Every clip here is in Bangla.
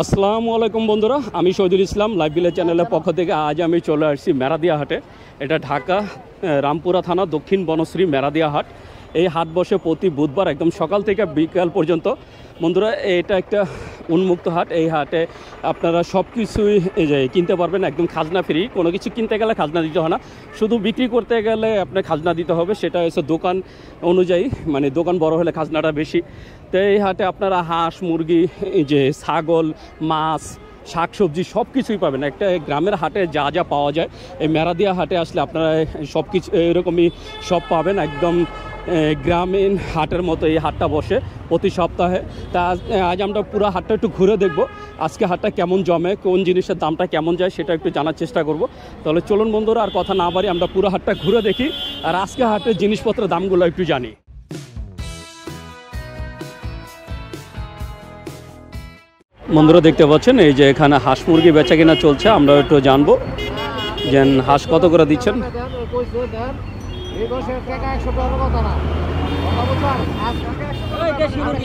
আসসালামু আলাইকুম বন্ধুরা, আমি শহীদুল ইসলাম লাইভ ভিলেজ চ্যানেলের পক্ষ থেকে আজ আমি চলে আসছি মেরাদিয়া হাটে এটা ঢাকা রামপুরা থানা, দক্ষিণ বনশ্রী মেরাদিয়া হাট এই হাট বসে প্রতি বুধবার একদম সকাল থেকে বিকাল পর্যন্ত। বন্ধুরা, এটা একটা উন্মুক্ত হাট। এই হাটে আপনারা সব কিছুই কিনতে পারবেন একদম খাজনা ফ্রি কোনো কিছু কিনতে গেলে খাজনা দিতে হয় না। শুধু বিক্রি করতে গেলে আপনার খাজনা দিতে হবে। সেটা হচ্ছে দোকান অনুযায়ী মানে দোকান বড় হলে খাজনাটা বেশি। তো এই হাটে আপনারা হাঁস, মুরগি যে, ছাগল, মাছ, শাকসবজি সব কিছুই পাবেন। একটা গ্রামের হাটে যা যা পাওয়া যায়। এই মেরাদিয়া হাটে আসলে আপনারা সব কিছু এরকমই সব পাবেন। একদম গ্রামীণ হাটের মতো এই হাটটা বসে প্রতি সপ্তাহে। তা আজ- আমরা পুরো হাটটা একটু ঘুরে দেখব, আজকে হাটটা কেমন জমে, কোন জিনিসের দামটা কেমন যায় সেটা একটু জানার চেষ্টা করব। তাহলে চলুন বন্ধুরা, আর কথা না বাড়ি আমরা পুরো হাটটা ঘুরে দেখি, আর আজকে হাটের জিনিসপত্রের দামগুলো একটু জানি। বন্ধুরা, দেখতে পাচ্ছেন, এই যে এখানে হাঁস মুরগি বেচা কিনা চলছে, আমরা একটু জানব। যেন হাঁস কত করে দিচ্ছেন? এই বছর টাকা একশো টাকার কথা না? কথা বলছেন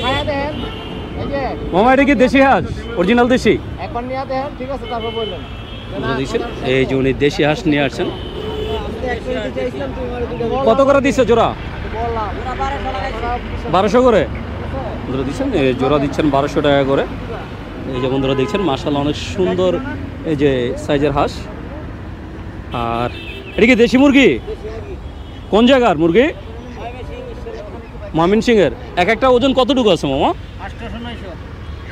খায়া দেন এই যে মামা এটা কি দেশি হাঁস? অরিজিনাল দেশি? এখন নিয়ে দেন ঠিক আছে তারপর বললেন। এই যে উনি দেশি হাঁস নিয়ে আসছেন। কত করে দিচ্ছে জোড়া? বারোশো করে? বন্ধুরা দিচ্ছেন? এই জোড়া দিচ্ছেন বারোশো টাকা করে। এই যে বন্ধুরা দেখছেন মাসাল্লাহ অনেক সুন্দর এই যে সাইজের হাঁস। আর এটা কি দেশি মুরগি। কোন জায়গার মুরগি? মামিন সিংয়ের এক একটা ওজন কতটুকু আছে মামা?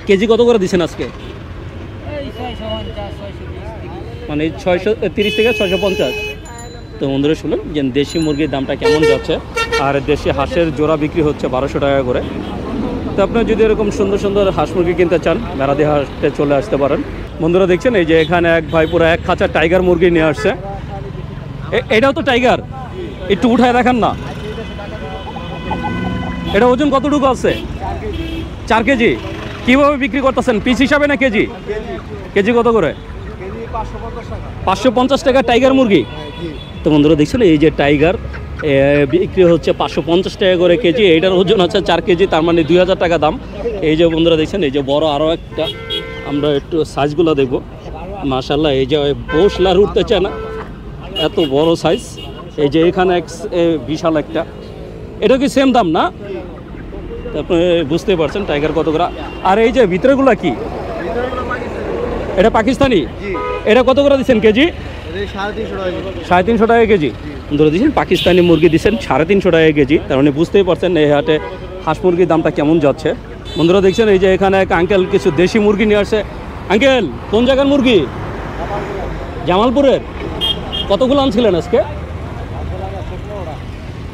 কেজি কত করে দিচ্ছেন আজকে? মানে ছয়শো তিরিশ থেকে ছয়শো পঞ্চাশ। তো বন্ধুরা, শুনুন, যে দেশি মুরগির দামটা কেমন যাচ্ছে। আর দেশি হাঁসের জোড়া বিক্রি হচ্ছে বারোশো টাকা করে। তো আপনারা যদি এরকম সুন্দর সুন্দর হাঁস মুরগি কিনতে চান মেরাদি হাটে চলে আসতে পারেন। বন্ধুরা, দেখছেন, এই যে এখানে এক ভাই পুরো এক খাঁচা টাইগার মুরগি নিয়ে আসছে। এটাও তো টাইগার? একটু উঠায় দেখান না। এটা ওজন কতটুকু আছে? চার কেজি। কীভাবে বিক্রি করতেছেন? পিস হিসাবে না কেজি? কেজি কত করে? পাঁচশো পঞ্চাশ টাকা টাইগার মুরগি। তো বন্ধুরা, দেখছেন এই যে টাইগার বিক্রি হচ্ছে পাঁচশো পঞ্চাশ টাকা করে কেজি। এইটার ওজন হচ্ছে চার কেজি, তার মানে দুই হাজার টাকা দাম। এই যে বন্ধুরা, দেখছেন এই যে বড় আরও একটা। আমরা একটু সাইজগুলো দেখব। মাশাল্লাহ এই যে বসলার উঠতে চায় না, এত বড় সাইজ এই যে এখানে এক বিশাল একটা। এটা কি সেম দাম না? আপনি বুঝতে পারছেন টাইগার কত করে। আর এই যে ভিতরেগুলা কি? এটা পাকিস্তানি? এটা কত করে দিচ্ছেন কেজি? সাড়ে তিনশো টাকা কেজি। সাড়ে তিনশো টাকা কেজি। ধরে দিচ্ছেন পাকিস্তানি মুরগি দিচ্ছেন সাড়ে তিনশো টাকা কেজি। তার মানে বুঝতেই পারছেন এই হাটে হাঁস মুরগির দামটা কেমন যাচ্ছে। বন্ধুরা দেখছেন এই যে এখানে এক আঙ্কেল কিছু দেশি মুরগি নিয়ে আসছে। আঙ্কেল কোন জায়গার মুরগি? জামালপুরের। কতগুলো আনছিলেন আজকে?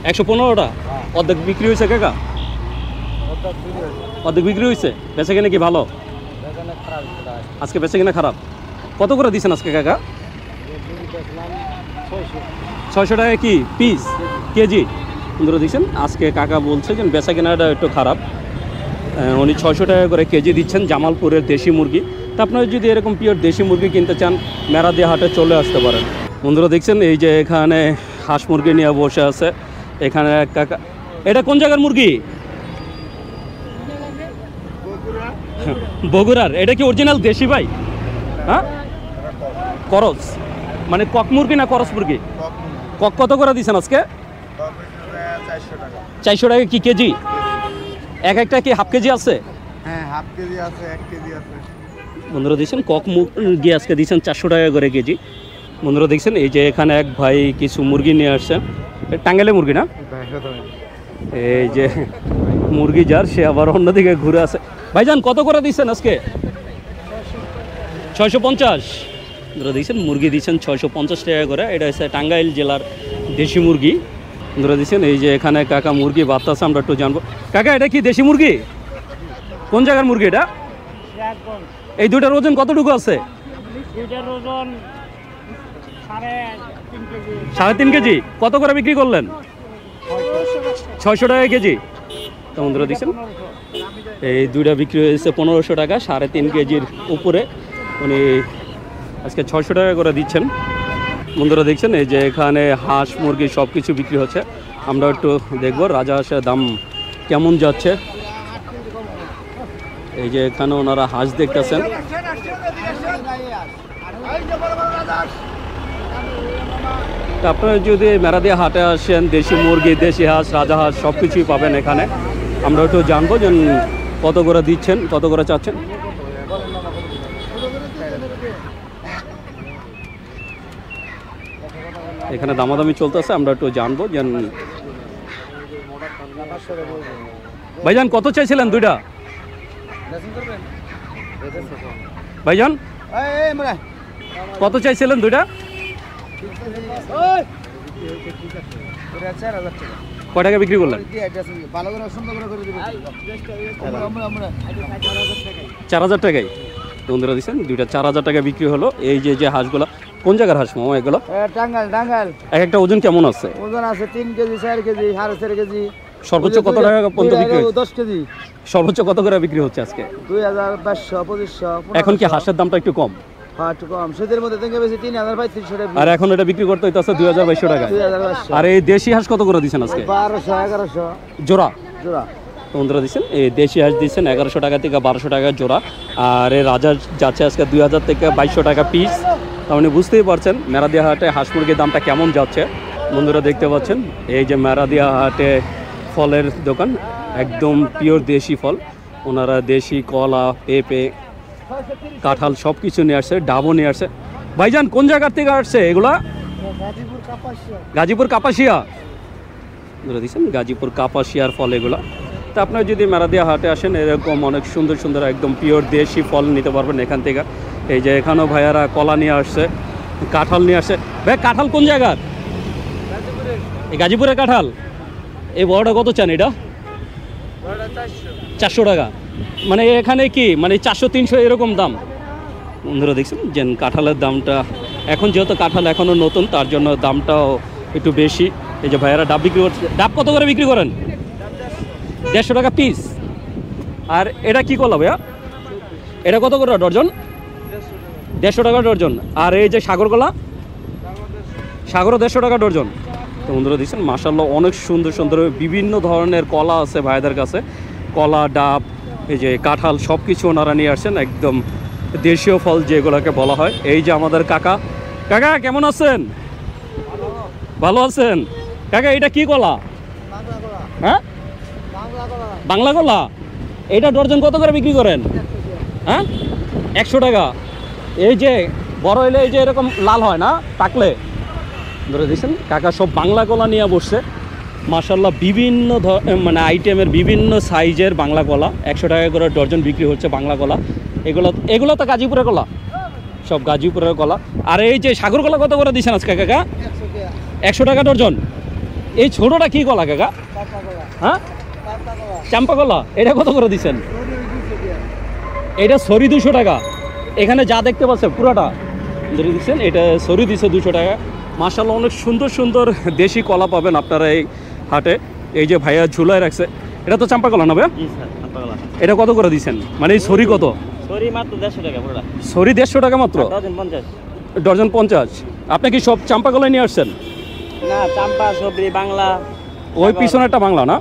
একশো পনেরোটা? অর্ধেক বিক্রি হয়েছে কাকা? অর্ধেক বিক্রি হয়েছে। বেচে কিনে কি ভালো? আজকে। বেচে কিনা খারাপ? কত করে দিচ্ছেন আজকে কাকা? ছয়শো। টাকা কি? পিস? কেজি? বন্ধুরা দেখছেন? আজকে কাকা বলছে যে বেচা কেনাটা একটু খারাপ। উনি ছয়শো টাকা করে কেজি দিচ্ছেন জামালপুরের দেশি মুরগি। তা আপনারা যদি এরকম পিওর দেশি মুরগি কিনতে চান মেরাদি হাটে চলে আসতে পারেন। বন্ধুরা দেখছেন এই যে এখানে হাঁস মুরগি নিয়ে বসে আছে। এখানে কাকা এটা কোন জায়গার মুরগি? বগুড়ার। এটা কি অরিজিনাল দেশি ভাই? হ্যাঁ? করস। মানে কক মুরগি না করস মুরগি? কক কত করে দিচ্ছেন আজকে? চারশো টাকা। কি কেজি? এক একটা কি হাফ কেজি আছে? হ্যাঁ হাফ কেজি আছে এক কেজি আছে। বন্ধুরা দেখছেন কক মুরগি আজকে দিচ্ছেন চারশো টাকা করে কেজি। বন্ধুরা দেখছেন এই যে এখানে এক ভাই কিছু মুরগি নিয়ে আসছেন। এ টাঙ্গাইলে মুরগি না? এই যে মুরগি যার, সে আবার অন্যদিকে ঘুরে আসে। ভাইজান, কত করে দিচ্ছেন আজকে? ছয়শো পঞ্চাশ। ধরে দিচ্ছেন মুরগি দিচ্ছেন ছয়শো পঞ্চাশ টাকা করে। এটা হচ্ছে টাঙ্গাইল জেলার দেশি মুরগি। ধরে দিচ্ছেন এই যে এখানে কাকা মুরগি বাতাসে আমরা একটু জানব। কাকা, এটা কি দেশি মুরগি? কোন জায়গার মুরগি এটা? এই দুটার ওজন কতটুকু আছে? দুইটার ওজন সাড়ে তিন কেজি? কত করে বিক্রি করলেন? ছয়শো টাকা কেজি। তো বন্ধুরা দিচ্ছেন এই দুইটা বিক্রি হয়েছে পনেরোশো টাকা, সাড়ে তিন কেজির উপরে। উনি আজকে ছয়শো টাকা করে দিচ্ছেন। বন্ধুরা দেখছেন, এই যে এখানে হাঁস, মুরগি সব কিছু বিক্রি হচ্ছে। আমরা একটু দেখব রাজা হাঁসের দাম কেমন যাচ্ছে। এই যে এখানে ওনারা হাঁস দেখতেছেন। আপনারা যদি মেরাদিয়া হাটে আসেন দেশি মুরগি দেশি হাঁস রাজা হাঁস সব কিছুই পাবেন এখানে। আমরা একটু জানব যে কত করে দিচ্ছেন কত করে চাচ্ছেন। এখানে দামাদামি চলতেছে আমরা একটু জানব যে ভাইজান কত চাইছিলেন দুইটা? ভাইজান কত চাইছিলেন দুইটা? কয় টাকা বিক্রি করলেন? চার হাজার টাকায়। বন্ধুরা দিচ্ছেন দুইটা চার হাজার টাকা বিক্রি হলো। এই যে যে হাঁসগুলো কোন জায়গার হাঁস মামা এগুলো? টাঙ্গাল টাঙ্গাল এক একটা ওজন কেমন আছে? ওজন আছে তিন কেজি চার কেজি সাড়ে চার কেজি। সর্বোচ্চ কত টাকা পর্যন্ত বিক্রি দশ কেজি। সর্বোচ্চ কত করে বিক্রি হচ্ছে আজকে? দুই হাজার বাইশশো পঁচিশশো এখন কি হাঁসের দামটা একটু কম? একটু কম। শীতের মধ্যে থেকে বেশি তিন হাজার পঁয়ত্রিশশো টাকা। আর এখন এটা বিক্রি করতে হইতেছে দুই হাজার বাইশশো বাইশশো। আর এই দেশি হাঁস কত করে দিচ্ছেন আজকে? বারোশো এগারোশো। জোড়া? জোড়া। দিচ্ছেন এই দেশি হাঁস দিচ্ছেন এগারোশো টাকা থেকে বারোশো টাকা জোড়া। আর এই রাজা যাচ্ছে আজকে দুই হাজার থেকে বাইশশো টাকা পিস তার মানে বুঝতেই পারছেন মেরাদিয়া হাটে হাঁস মুরগির দামটা কেমন যাচ্ছে। বন্ধুরা দেখতে পাচ্ছেন এই যে মেরাদিয়া হাটে ফলের দোকান একদম পিওর দেশি ফল। ওনারা দেশি কলা পেঁপে কাঁঠাল সব কিছু নিয়ে আসছে ডাবও নিয়ে আসছে। ভাইজান কোন জায়গার থেকে আসছে এগুলা? গাজীপুর কাপাসিয়া। ধরে দিচ্ছেন গাজীপুর কাপাসিয়ার ফল এগুলো। তা আপনারা যদি মেরাদিয়া হাটে আসেন এরকম অনেক সুন্দর সুন্দর একদম পিওর দেশি ফল নিতে পারবেন এখান থেকে। এই যে এখানেও ভাইয়ারা কলা নিয়ে আসছে কাঁঠাল নিয়ে আসছে। ভাই কাঁঠাল কোন জায়গার? এই গাজীপুরের কাঁঠাল। এই বড়টা কত চান এটা? চারশো টাকা। মানে এখানে কি? মানে চারশো তিনশো এরকম দাম? বন্ধুরা দেখছেন যে কাঁঠালের দামটা, এখন যেহেতু কাঁঠাল এখনও নতুন, তার জন্য দামটাও একটু বেশি। এই যে ভাইয়ারা ডাব বিক্রি করছে, ডাব কত করে বিক্রি করেন? দেড়শো টাকা পিস আর এটা কি করল ভাইয়া? এটা কত করে ডর্জন? দেড়শো টাকা ডর্জন। আর এই যে সাগর কলা? সাগরও দেড়শো টাকা ডর্জন। তো বন্ধুরা দিচ্ছেন মাসাল্লাহ অনেক সুন্দর সুন্দর বিভিন্ন ধরনের কলা আছে ভাইদের কাছে। কলা, ডাব এই যে কাঁঠাল সব কিছু ওনারা নিয়ে আসছেন, একদম দেশীয় ফল যেগুলোকে বলা হয়। এই যে আমাদের কাকা। কাকা, কেমন আছেন? ভালো আছেন? কাকা, এটা কি কলা? হ্যাঁ? বাংলা কলা। এটা ডর্জন কত করে বিক্রি করেন? হ্যাঁ? একশো টাকা। এই যে বড় হইলে এই যে এরকম লাল হয় না, পাকলে? ধরে দিয়েছেন। কাকা সব বাংলা কলা নিয়ে বসছে। মাসাল্লাহ বিভিন্ন মানে আইটেমের বিভিন্ন সাইজের বাংলা কলা। একশো টাকা করে ডর্জন বিক্রি হচ্ছে বাংলা কলা। এগুলো এগুলো তো গাজীপুরের কলা। সব গাজীপুরের কলা। আর এই যে সাগর কলা কত করে দিচ্ছেন আজকে, কাকা? একশো টাকা ডর্জন এই ছোটোটা কি কলা, কাকা? হ্যাঁ? চাম্পা কলা। এটা কত করে দিচ্ছেন এটা সরি দুশো টাকা। এখানে যা দেখতে পাচ্ছেন পুরোটা। দিচ্ছেন, এটা সরি দিচ্ছে দুশো টাকা। মাসাল্লাহ অনেক সুন্দর সুন্দর দেশি কলা পাবেন আপনারা এই হাটে। এই যে ভাইয়া ঝুলায় রাখছে এটা তো চাম্পা কলা না ভাইয়া? এটা কত করে দিচ্ছেন মানে এই সরি কত? সরি দেড়শো টাকা মাত্র? ডজন পঞ্চাশ। আপনি কি সব চাম্পা কলাই নিয়ে আসছেন? না চাম্পা সবরি বাংলা। ওই পিছনেরটা বাংলা না?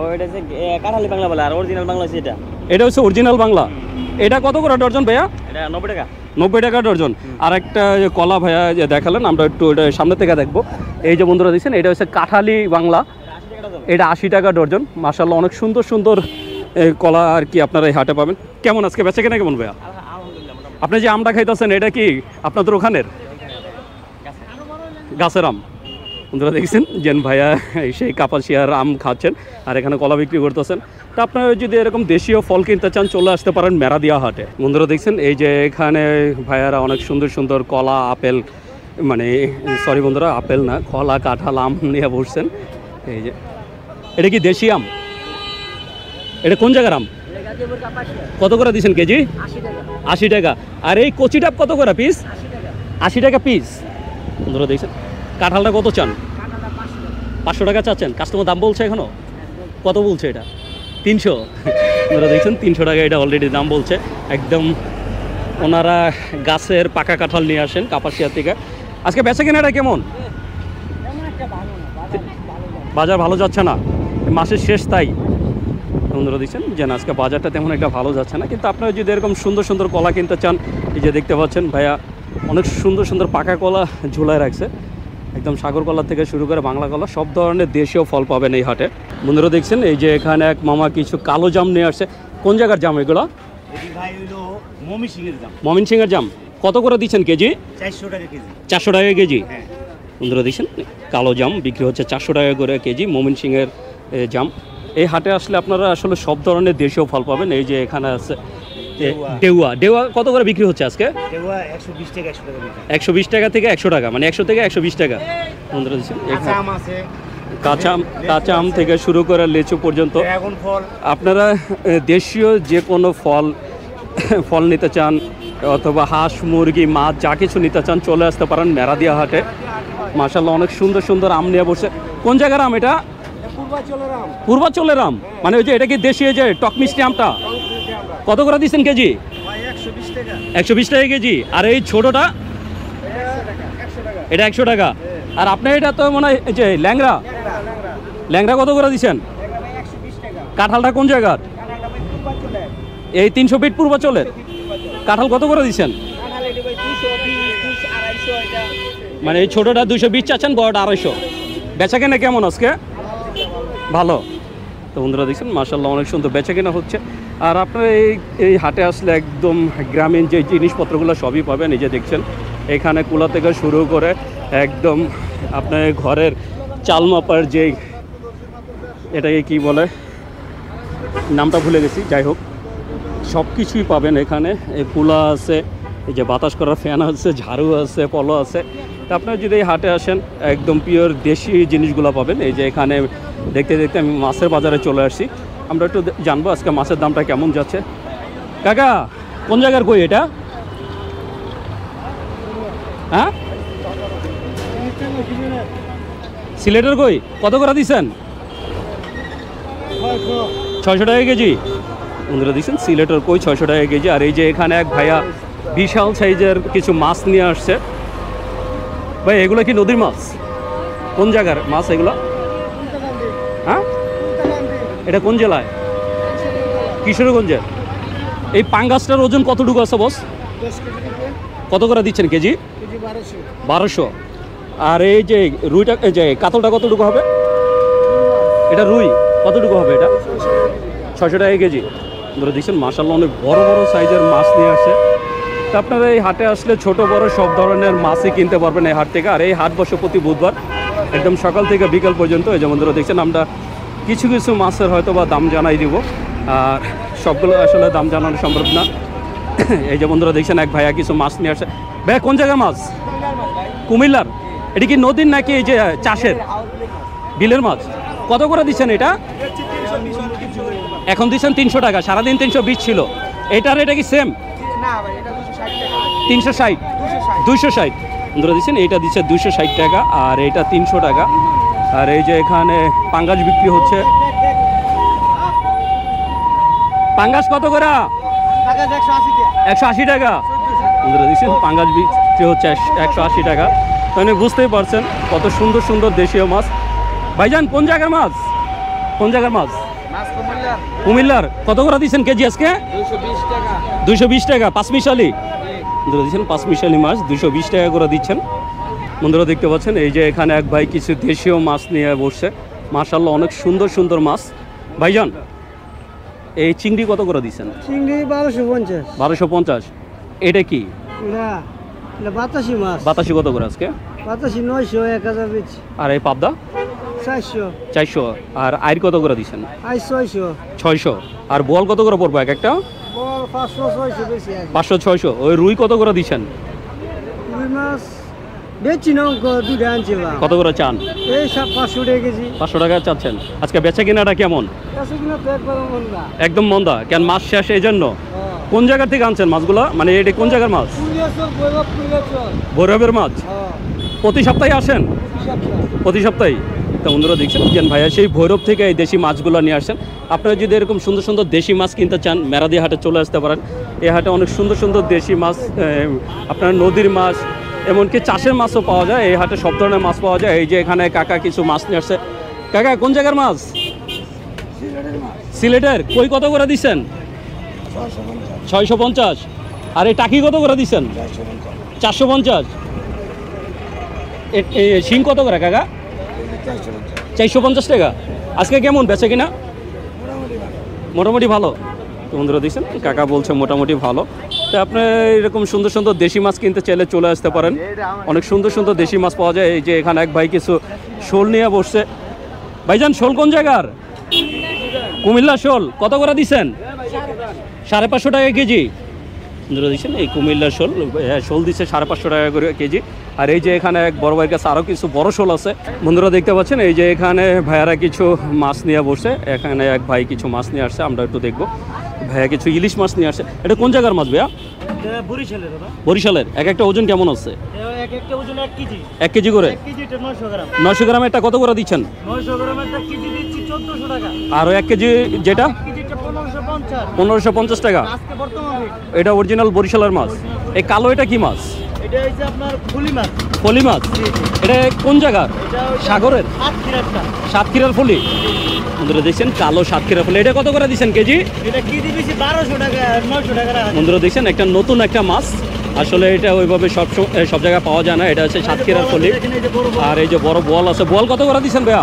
ওইটা কাঁঠালি বাংলা বলে আর অরিজিনাল বাংলা হচ্ছে এটা। এটা হচ্ছে অরিজিনাল বাংলা? এটা কত করে ডর্জন ভাইয়া? এটা নব্বই টাকা। নব্বই টাকা ডর্জন আর একটা যে কলা ভাইয়া যে দেখালেন আমরা একটু এটা সামনে থেকে দেখব। এই যে বন্ধুরা দিচ্ছেন এটা হচ্ছে কাঁঠালি বাংলা। এটা আশি টাকা ডর্জন মাসাল্লাহ অনেক সুন্দর সুন্দর কলা আর কি আপনারা এই হাটে পাবেন। কেমন আজকে? বেচা কেনা কেমন ভাইয়া? আপনি যে আমটা খাইতেছেন এটা কি আপনাদের ওখানের? গাছের আম। বন্ধুরা দেখছেন জেন ভাইয়া সেই কাপাসিয়ার আম খাচ্ছেন আর এখানে কলা বিক্রি করতেছেন। তা আপনারা যদি এরকম দেশীয় ফল কিনতে চান, চলে আসতে পারেন মেরাদিয়া হাটে। বন্ধুরা, দেখছেন? এই যে এখানে ভাইয়ারা অনেক সুন্দর সুন্দর কলা, আপেল মানে সরি বন্ধুরা, আপেল না, কলা, কাঁঠাল, আম নিয়ে বসছেন। এই যে, এটা কি দেশি আম? এটা কোন জায়গার আম? কত করে দিচ্ছেন কেজি? আশি টাকা। আর এই কচি ডাব কত করে পিস আশি টাকা পিস বন্ধুরা, দেখছেন? কাঁঠালটা কত চান? পাঁচশো টাকা চাচ্ছেন। কাস্টমার দাম বলছে এখনও? কত বলছে এটা? তিনশো। ওনারা দেখছেন, তিনশো টাকা এটা অলরেডি দাম বলছে। একদম ওনারা গাছের পাকা কাঁঠাল নিয়ে আসেন কাপাসিয়া থেকে। আজকে বেচা কেনাটা কেমন? বাজার ভালো যাচ্ছে না। মাসের শেষ তাই। বন্ধুরা দিচ্ছেন যে আজকে বাজারটা তেমন একটা ভালো যাচ্ছে না। কিন্তু আপনারা যদি এরকম সুন্দর সুন্দর কলা কিনতে চান, এই যে দেখতে পাচ্ছেন, ভাইয়া অনেক সুন্দর সুন্দর পাকা কলা ঝুলায় রাখছে। একদম সাগর কলা থেকে শুরু করে বাংলা কলা সব ধরনের দেশীয় ফল পাবেন এই হাটে। বন্ধুরা দেখছেন এই যে এখানে এক মামা কিছু কালো জাম নিয়ে আসছে। কোন জায়গার জাম এগুলো? মমিন সিংয়ের জাম। কত করে দিচ্ছেন কেজি? চারশো টাকা কেজি। হ্যাঁ। বন্ধুরা দেখছেন কালো জাম বিক্রি হচ্ছে চারশো টাকা করে কেজি মোমিন সিংয়ের জাম। এই হাটে আসলে আপনারা আসলে সব ধরনের দেশীয় ফল পাবেন। এই যে এখানে আছে এ, ডেউয়া। কত করে বিক্রি হচ্ছে আজকে? একশো বিশ টাকা থেকে একশো টাকা মানে একশো থেকে একশো বিশ টাকা। বন্ধুরা কাঁচা আম আছে। কাঁচা আম কাঁচা আম থেকে শুরু করে লিচু পর্যন্ত। আপনারা দেশীয় যে কোনো ফল ফল নিতে চান অথবা হাঁস মুরগি মাছ যা কিছু নিতে চান চলে আসতে পারেন মেরাদিয়া হাটে। মাশাল্লাহ অনেক সুন্দর সুন্দর আম নিয়ে বসে। কোন জায়গার আম এটা? পূর্বাচলের আম। পূর্বাচলের আম। মানে ওই যে এটা কি দেশীয় যে টক মিষ্টি আমটা? কত করে দিচ্ছেন কেজি? একশো বিশ টাকা। কেজি। আর এই ছোটোটা? এটা একশো টাকা। আর আপনার এটা তো মনে হয় এই যে ল্যাংরা ল্যাংরা কত করে দিচ্ছেন? কাঁঠালটা কোন জায়গার? এই তিনশো ফিট পূর্বাচলের কাঁঠাল কত করে দিচ্ছেন? মানে এই ছোটোটা দুশো বিশ চাচ্ছেন বড়টা আড়াইশো। বেচা কেনা কেমন আজকে? ভালো। তো বন্ধুরা দেখছেন মার্শাল্লাহ অনেক সুন্দর বেচা কেনা হচ্ছে। আর আপনারা এই এই হাটে আসলে একদম গ্রামীণ যে জিনিসপত্রগুলো সবই পাবেন, এই যে দেখছেন, এখানে কুলা থেকে শুরু করে একদম আপনার ঘরের চাল মাপার যে এটাকে কি বলে, নামটা ভুলে গেছি, যাই হোক সব কিছুই পাবেন এখানে। এই কুলা আছে, এই যে বাতাস করার ফ্যান আছে, ঝাড়ু আছে, পলো আছে। তা আপনারা যদি এই হাটে আসেন, একদম পিওর দেশি জিনিসগুলো পাবেন। এই যে এখানে দেখতে দেখতে আমি মাছের বাজারে চলে আসছি আমরা একটু জানব আজকে মাছের দামটা কেমন যাচ্ছে। কাকা, কোন জায়গার কই এটা? হ্যাঁ? সিলেটের কই? কত করে দিচ্ছেন ছয়শো টাকা কেজি। বন্ধুরা দিচ্ছেন সিলেটের কই ছয়শো টাকা কেজি? আর এই যে এখানে এক ভাইয়া বিশাল সাইজের কিছু মাছ নিয়ে আসছে। ভাই, এগুলো কি নদীর মাছ? কোন জায়গার মাছ এগুলো? এটা কোন জেলায়? কিশোরগঞ্জের। এই পাঙ্গাসটার ওজন কতটুকু আছে বস কত করে দিচ্ছেন কেজি? বারোশো। আর এই যে রুইটা এই যে কাতলটা কতটুকু হবে? এটা রুই কতটুকু হবে এটা? ছশো টাকা কেজি। ধরে দেখছেন মাসাল্লাহ অনেক বড় বড় সাইজের মাছ নিয়ে আসে তা আপনারা এই হাটে আসলে ছোট বড় সব ধরনের মাছই কিনতে পারবেন এই হাট থেকে। আর এই হাট বসে প্রতি বুধবার একদম সকাল থেকে বিকাল পর্যন্ত এই যেমন ধরে দেখছেন আমরা কিছু কিছু মাছের হয়তো বা দাম জানাই দিব। আর সবগুলো আসলে দাম জানানো সম্ভব না। এই যে বন্ধুরা দেখছেন, এক ভাইয়া কিছু মাছ নিয়ে আসে। ভাইয়া, কোন জায়গায় মাছ? কুমিল্লার? এটা কি নদীর নাকি এই যে চাষের? বিলের মাছ। কত করে দিচ্ছেন এটা? এখন দিচ্ছেন তিনশো টাকা, সারাদিন তিনশো বিশ ছিল। এটার এটা কি সেম তিনশো ষাট। দুইশো ষাট। বন্ধুরা দিচ্ছেন এইটা দিচ্ছে দুইশো ষাট টাকা, আর এটা তিনশো টাকা। আর এই যে এখানে পাঙ্গাস বিক্রি হচ্ছে। পাঙ্গাস কত করে? একশো আশি টাকা। দিচ্ছেন পাঙ্গাস বিক্রি হচ্ছে একশো আশি টাকা। তাহলে বুঝতেই পারছেন কত সুন্দর সুন্দর দেশীয় মাছ। ভাইজান কোন জায়গার মাছ? কোন জায়গার মাছ? কুমিল্লার। কত করে দিচ্ছেন কেজি আজকে? দুইশো বিশ টাকা। পাঁচ মিশালি দিচ্ছেন পাঁচ মিশালি মাছ দুইশো বিশ টাকা করে দিচ্ছেন। বন্ধুরা দেখতে পাচ্ছেন এই যে এখানে এক ভাই কিছু দেশীয় মাছ নিয়ে বসছে। মাশাল্লাহ অনেক সুন্দর সুন্দর মাছ। ভাইজান এই চিংড়ি কত করে দিচ্ছেন? চিংড়ি বারোশো পঞ্চাশ। বারোশো পঞ্চাশ। এটা কি? বাতাসি মাছ। বাতাসি কত করে আজকে? বাতাসি নয়শো এক হাজার আর এই পাবদা? চারশো। চারশো। আর আয়ের কত করে দিচ্ছেন? আই ছয়শো। ছয়শো। আর বল কত করে পড়ব এক একটা? বল পাঁচশো ছয়শো পাঁচশো ছয়শো। ওই রুই কত করে দিচ্ছেন? রুই মাছ বেচি না অঙ্ক দুটা আনছিলাম। কত করে চান? এই সব পাঁচশো টাকা কেজি। পাঁচশো টাকা চাচ্ছেন। আজকে বেচা কেনাটা কেমন? একদম মন্দা কেন মাছ শেষ এই জন্য? হ্যাঁ। কোন জায়গা থেকে আনছেন মাছগুলো? মানে এটা কোন জায়গার মাছ? ভৈরবের মাছ? হ্যাঁ। প্রতি সপ্তাহে আসেন? প্রতি সপ্তাহ। সপ্তাহে? তো বন্ধুরা দেখছেন ভাইয়া সেই ভৈরব থেকে এই দেশি মাছগুলো নিয়ে আসেন আপনারা যদি এরকম সুন্দর সুন্দর দেশি মাছ কিনতে চান মেরাদি হাটে চলে আসতে পারেন। এই হাটে অনেক সুন্দর সুন্দর দেশি মাছ আপনার নদীর মাছ এমনকি চাষের মাছও পাওয়া যায় এই হাটে সব ধরনের মাছ পাওয়া যায়। এই যে এখানে কাকা কিছু মাছ নিয়ে আসছে। কাকা কোন জায়গার মাছ? সিলেটের কই কত করে দিচ্ছেন ছয়শো পঞ্চাশ। আর এই টাকি কত করে দিচ্ছেন চারশো পঞ্চাশ। শিং কত করে কাকা? চারশো পঞ্চাশ। টাকা। আজকে কেমন বেচে কিনা? মোটামুটি ভালো। তো বন্ধুরা দেখছেন? কাকা বলছে মোটামুটি ভালো। তো আপনি এরকম সুন্দর সুন্দর দেশি মাছ কিনতে চাইলে চলে আসতে পারেন। অনেক সুন্দর সুন্দর দেশি মাছ পাওয়া যায়। এই যে এখানে এক ভাই কিছু শোল নিয়ে বসছে। ভাইজান শোল কোন জায়গার? কুমিল্লা শোল। কত করে দিচ্ছেন সাড়ে পাঁচশো টাকা কেজি। দিচ্ছেন এই কুমিল্লার শোল। হ্যাঁ, শোল দিচ্ছে সাড়ে পাঁচশো টাকা করে কেজি। আর এই যে এখানে এক বড় ভাইয়ের কাছে আরও কিছু বড় শোল আছে। বন্ধুরা দেখতে পাচ্ছেন? এই যে এখানে ভাইয়ারা কিছু মাছ নিয়ে বসে এখানে এক ভাই কিছু মাছ নিয়ে আসছে। আমরা একটু দেখব। ভাইয়া কিছু ইলিশ মাছ নিয়ে আসে। এটা কোন জায়গার মাছ ভাইয়া? বরিশালের বরিশালের। এক একটা ওজন কেমন আছে? এক কেজি। করে? এটা নয়শো গ্রাম। একটা কত করে দিচ্ছেন? আর এক কেজি যেটা? পনেরোশো পঞ্চাশ। টাকা। এটা অরিজিনাল বরিশালের মাছ। এই কালো এটা কি এটা মাছ। ফলি মাছ? এটা কোন জায়গার? সাগরের? সাতক্ষীরার ফলি? বন্ধুরা দেখছেন কালো সাতক্ষীরা ফলি এটা কত করে দিচ্ছেন কেজি? এটা কেজি বেশি বারোশো টাকা নয়শো টাকা বন্ধুরা দেখছেন একটা নতুন একটা মাছ। আসলে এটা ওইভাবে সব সব জায়গায় পাওয়া যায় না। এটা হচ্ছে সাতক্ষীরার ফলি আর এই যে বড় বল আছে। বল কত করে দিচ্ছেন ভাইয়া?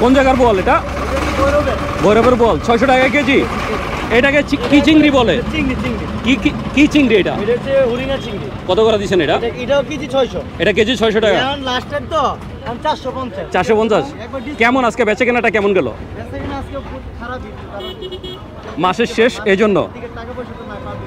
কোন জায়গার বল এটা? এটা ভৈরবের বল। ছয়শো টাকা কেজি। এটাকে কি চিংড়ি বলে? কি চিংড়ি এটা? কত করে দিচ্ছেন এটা? এটা- কেজি ছয়শো। টাকা। চারশো পঞ্চাশ। কেমন আজকে বেচে কেনাটা কেমন গেল? মাসের শেষ এই জন্য।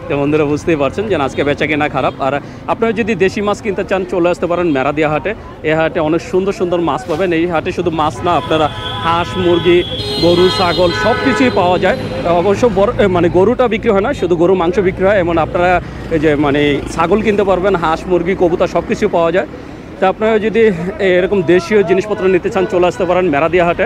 তো বন্ধুরা বুঝতেই পারছেন যে আজকে বেচা কেনা খারাপ। আর আপনারা যদি দেশি মাছ কিনতে চান, চলে আসতে পারেন মেরাদিয়া হাটে। এই হাটে অনেক সুন্দর সুন্দর মাছ পাবেন। এই হাটে শুধু মাছ না, আপনারা হাঁস, মুরগি, গরু, ছাগল সব কিছুই পাওয়া যায়। অবশ্য বড় মানে গরুটা বিক্রি হয় না, শুধু গরু, মাংস বিক্রি হয়। এমন আপনারা এই যে মানে ছাগল কিনতে পারবেন, হাঁস, মুরগি কবুতা সব কিছু পাওয়া যায়। তা আপনারা যদি এরকম দেশীয় জিনিসপত্র নিতে চান, চলে আসতে পারেন মেরাদিয়া হাটে।